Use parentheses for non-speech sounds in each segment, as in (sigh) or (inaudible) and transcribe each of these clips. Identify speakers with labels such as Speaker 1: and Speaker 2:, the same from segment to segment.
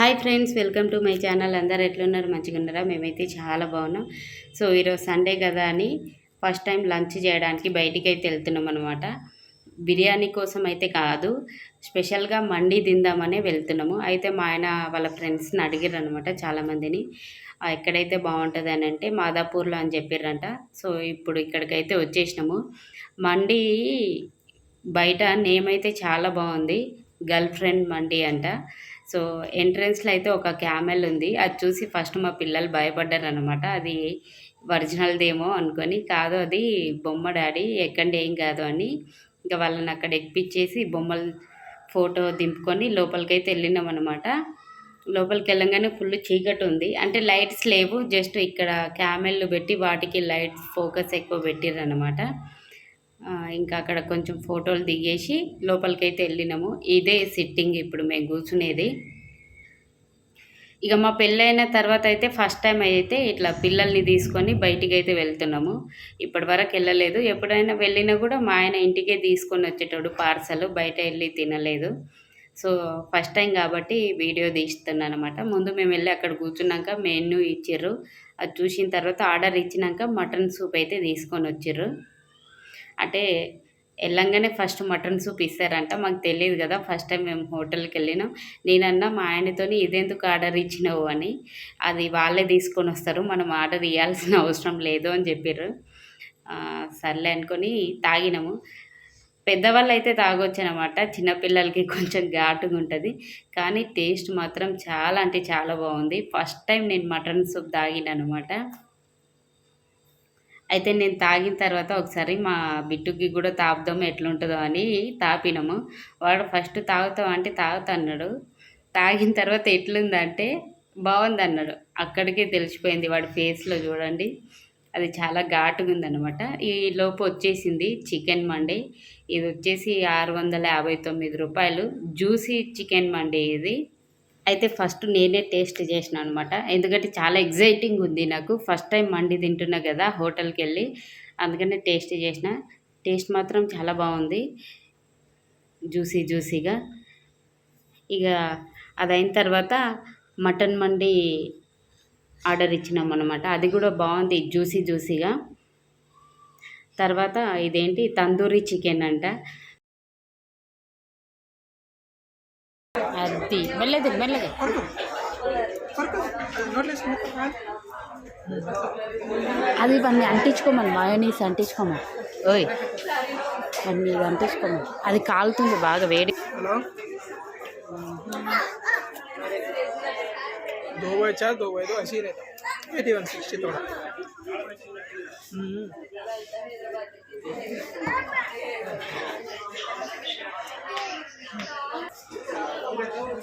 Speaker 1: Hi friends welcome to my channel. అందరు ఎట్లున్నారు? మంచిగా ఉన్నారా? మేమైతే చాలా బాగున్నాం. సో ఈరోజు సండే కదా అని ఫస్ట్ టైం లంచ్ చేయడానికి బయటికి అయితే వెళ్తున్నాం అనమాట బిర్యానీ కోసం అయితే కాదు స్పెషల్గా మండి తిందామనే వెళ్తున్నాము. అయితే మా ఆయన వాళ్ళ ఫ్రెండ్స్ని అడిగారు అనమాట చాలామందిని. ఎక్కడైతే బాగుంటుంది అని అంటే మాదాపూర్లో అని చెప్పారంట సో ఇప్పుడు ఇక్కడికైతే వచ్చేసినాము. మండి బయట నేమ్ అయితే చాలా బాగుంది. గర్ల్ ఫ్రెండ్ మండి అంట. సో ఎంట్రన్స్లో అయితే ఒక క్యామెల్ ఉంది. అది చూసి ఫస్ట్ మా పిల్లలు భయపడ్డారు అనమాట అది ఒరిజినల్దేమో అనుకొని కాదు అది బొమ్మ డాడీ ఎక్కండి ఏం కాదు అని ఇంకా వాళ్ళని అక్కడ ఎక్కిపించేసి బొమ్మలు ఫోటో దింపుకొని లోపలికైతే వెళ్ళినాం అనమాట లోపలికి వెళ్ళంగానే ఫుల్ చీకటి ఉంది. అంటే లైట్స్ లేవు జస్ట్ ఇక్కడ క్యామెల్ పెట్టి వాటికి లైట్స్ ఫోకస్ ఎక్కువ పెట్టిర్రు అనమాట ఇంకా అక్కడ కొంచెం ఫోటోలు దిగేసి లోపలికైతే వెళ్ళినాము. ఇదే సిట్టింగ్ ఇప్పుడు మేము కూర్చునేది. ఇక మా పెళ్ళైన తర్వాత అయితే ఫస్ట్ టైం అయితే ఇట్లా పిల్లల్ని తీసుకొని బయటికి అయితే వెళ్తున్నాము. ఇప్పటి వరకు వెళ్ళలేదు. ఎప్పుడైనా వెళ్ళినా కూడా మా ఆయన ఇంటికే తీసుకొని వచ్చేటోడు పార్సల్ బయట వెళ్ళి తినలేదు. సో ఫస్ట్ టైం కాబట్టి వీడియో తీస్తున్నాను అనమాట ముందు మేము వెళ్ళి అక్కడ కూర్చున్నాక మెనూ ఇచ్చిర్రు. అది చూసిన తర్వాత ఆర్డర్ ఇచ్చినాక మటన్ సూప్ అయితే తీసుకొని వచ్చిర్రు. అంటే వెళ్ళంగానే ఫస్ట్ మటన్ సూప్ ఇస్తారంట మాకు తెలియదు కదా ఫస్ట్ టైం మేము హోటల్కి వెళ్ళినాం. నేనన్నా మా ఆయనతోని ఇదెందుకు ఆర్డర్ ఇచ్చినావు? అని. అది వాళ్ళే తీసుకొని వస్తారు మనం ఆర్డర్ ఇవ్వాల్సిన (laughs) అవసరం లేదు అని చెప్పారు సర్లే అనుకొని తాగినాము. పెద్దవాళ్ళు అయితే తాగొచ్చు అనమాట చిన్నపిల్లలకి కొంచెం ఘాటుగా ఉంటుంది. కానీ టేస్ట్ మాత్రం చాలా అంటే చాలా బాగుంది. ఫస్ట్ టైం నేను మటన్ సూప్ తాగిన అనమాట అయితే నేను తాగిన తర్వాత ఒకసారి మా బిట్టుకి కూడా తాపుదాము ఎట్లుంటుందో అని తాపినాము. వాడు ఫస్ట్ తాగుతాం అంటే తాగుతా అన్నాడు. తాగిన తర్వాత ఎట్లుందంటే బాగుంది అన్నాడు. అక్కడికే తెలిసిపోయింది వాడి ఫేస్లో చూడండి. అది చాలా ఘాటుగా ఉందన్నమాట. ఈ లోపు వచ్చేసింది చికెన్ మండి. ఇది వచ్చేసి ఆరు వందల యాభై తొమ్మిది రూపాయలు. జ్యూసీ చికెన్ మండి ఇది. అయితే ఫస్ట్ నేనే టేస్ట్ చేసిన అనమాట ఎందుకంటే చాలా ఎగ్జైటింగ్ ఉంది నాకు. ఫస్ట్ టైం మండి తింటున్నా కదా హోటల్కి వెళ్ళి అందుకనే టేస్ట్ చేసిన. టేస్ట్ మాత్రం చాలా బాగుంది. జ్యూసీ జ్యూసీగా ఇక అదైన తర్వాత మటన్ మండి ఆర్డర్ ఇచ్చినాం అనమాట అది కూడా బాగుంది. జ్యూసీ జ్యూసీగా తర్వాత ఇదేంటి? తందూరి చికెన్ అంట. అది మెల్లది మెల్లగా అది ఇవన్నీ అంటించుకోమని మయోనీస్ అంటించుకోమని ఓయ్ అన్నీ ఇది అంటించుకోమని అది కాలుతుంది బాగా వేడి
Speaker 2: हेलो दो बाई चार दो बाई दो ऐसे ही रहता एटी वन सिक्सटी थोड़ा हम्म।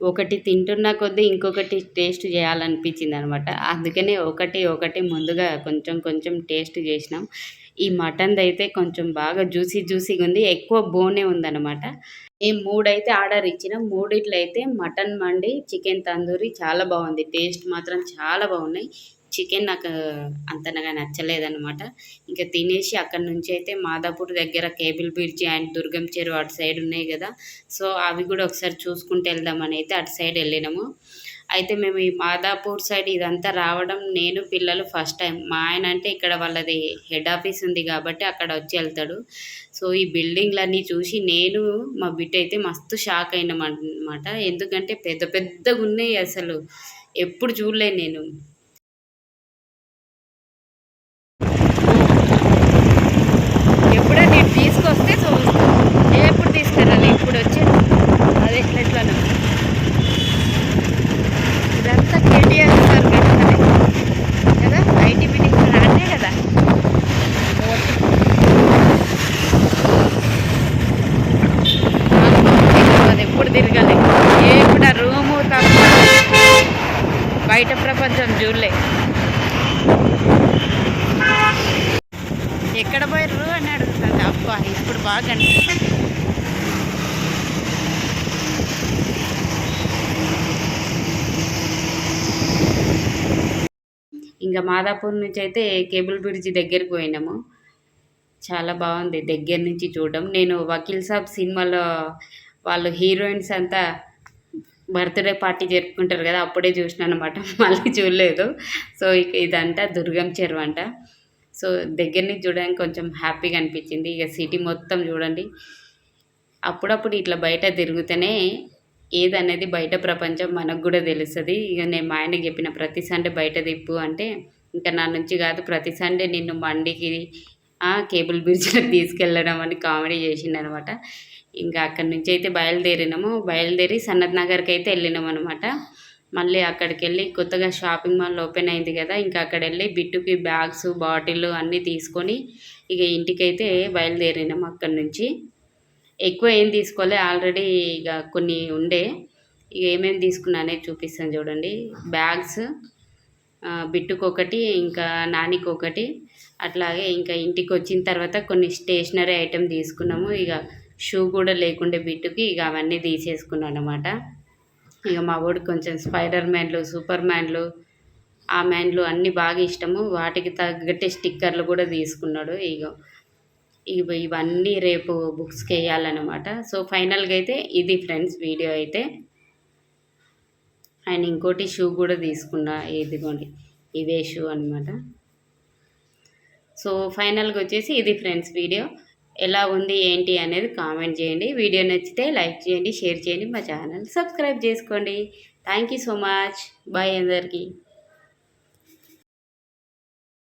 Speaker 1: ఒకటి తింటున్న కొద్దీ ఇంకొకటి టేస్ట్ చేయాలనిపించింది అనమాట అందుకనే ఒకటి ఒకటి ముందుగా కొంచెం కొంచెం టేస్ట్ చేసినాం. ఈ మటన్ది అయితే కొంచెం బాగా జ్యూసీ జ్యూసీగా ఉంది ఎక్కువ బోనే ఉందన్నమాట. ఈ మూడైతే ఆర్డర్ ఇచ్చిన మూడిట్లయితే మటన్ మండి చికెన్ తందూరి చాలా బాగుంది. టేస్ట్ మాత్రం చాలా బాగున్నాయి. చికెన్ నాకు అంతనగా నచ్చలేదన్నమాట. ఇంకా తినేసి అక్కడ నుంచి అయితే మాదాపూర్ దగ్గర కేబుల్ బ్రిడ్జి అండ్ దుర్గం చెరువు అటు సైడ్ ఉన్నాయి కదా. సో అవి కూడా ఒకసారి చూసుకుంటూ వెళ్దామని అయితే అటు సైడ్ వెళ్ళినాము. అయితే మేము ఈ మాదాపూర్ సైడ్ ఇదంతా రావడం నేను పిల్లలు ఫస్ట్ టైం. మా ఆయన అంటే ఇక్కడ వాళ్ళది హెడ్ ఆఫీస్ ఉంది కాబట్టి అక్కడ వచ్చి వెళ్తాడు. సో ఈ బిల్డింగ్లన్నీ చూసి నేను మా బిడ్డ అయితే మస్తు షాక్ అయినాం అనమాట ఎందుకంటే పెద్ద పెద్దగా ఉన్నాయి అసలు. ఎప్పుడు చూడలేదు నేను ఎప్పుడో నేను తీసుకొస్తే చూస్తాను నేను ఎప్పుడు తీసుకురాలి ఇప్పుడు వచ్చి అది ఎట్లా ఎట్లా ఇదంతా కేటీఆర్ బయట ప్రపంచం చూడలే ఎక్కడ పోయారు అని అడుగుతుంది. అబ్బా ఇప్పుడు బాగా అనిపిస్తుంది. ఇంకా మాదాపూర్ నుంచి అయితే కేబుల్ బ్రిడ్జ్ దగ్గరికి పోయినాము. చాలా బాగుంది. దగ్గర నుంచి చూడడం. నేను వకీల్ సాబ్ సినిమాలో వాళ్ళు హీరోయిన్స్ అంతా బర్త్డే పార్టీ జరుపుకుంటారు కదా అప్పుడే చూసిన అనమాట (laughs) మళ్ళీ చూడలేదు. సో ఇక ఇదంట దుర్గం చెరువు అంట. సో దగ్గర నుంచి చూడడానికి కొంచెం హ్యాపీగా అనిపించింది. ఇక సిటీ మొత్తం చూడండి. అప్పుడప్పుడు ఇట్లా బయట తిరుగుతూనే ఏదనేది బయట ప్రపంచం మనకు కూడా తెలుస్తుంది. ఇక నేను మా ఆయనకి చెప్పిన ప్రతి సండే బయట తిప్పు అంటే ఇంకా నా నుంచి కాదు ప్రతి సండే నిన్ను మండికి కేబుల్ బ్రిడ్జ్కి తీసుకెళ్ళడం అని కామెడీ చేసిండనమాట. ఇంకా అక్కడి నుంచి అయితే బయలుదేరినాము. బయలుదేరి సన్నత్ నగర్కి అయితే వెళ్ళినాం అనమాట మళ్ళీ అక్కడికి వెళ్ళి కొత్తగా షాపింగ్ మాల్ ఓపెన్ అయింది కదా ఇంకా అక్కడ వెళ్ళి బిట్టుకి బ్యాగ్స్ బాటిల్ అన్నీ తీసుకొని ఇక ఇంటికైతే బయలుదేరినాం అక్కడి నుంచి. ఎక్కువ ఏం తీసుకోలే ఆల్రెడీ ఇక కొన్ని ఉండే. ఇక ఏమేమి తీసుకున్నానే చూపిస్తాను చూడండి. బ్యాగ్స్ బిట్టుకు ఒకటి ఇంకా నానికి ఒకటి అట్లాగే ఇంకా ఇంటికి వచ్చిన తర్వాత కొన్ని స్టేషనరీ ఐటెం తీసుకున్నాము. ఇక షూ కూడా లేకుండే బిట్టుకి ఇక అవన్నీ తీసేసుకున్నాను అనమాట ఇక మా వాడు కొంచెం స్పైడర్ మ్యాన్లు సూపర్ మ్యాన్లు ఆ మ్యాన్లు అన్నీ బాగా ఇష్టము. వాటికి తగ్గట్టే స్టిక్కర్లు కూడా తీసుకున్నాడు ఇక ఇవి ఇవన్నీ రేపు బుక్స్కి వేయాలన్నమాట. సో ఫైనల్గా అయితే ఇది ఫ్రెండ్స్ వీడియో అయితే. అండ్ ఇంకోటి షూ కూడా తీసుకున్నా ఇదిగోండి ఇవే షూ అనమాట సో ఫైనల్గా వచ్చేసి ఇది ఫ్రెండ్స్ వీడియో. ఎలా ఉంది ఏంటి అనేది కామెంట్ చేయండి. వీడియో నచ్చితే లైక్ చేయండి షేర్ చేయండి మా ఛానల్ సబ్స్క్రైబ్ చేసుకోండి. Thank you so much. Bye అందరికీ.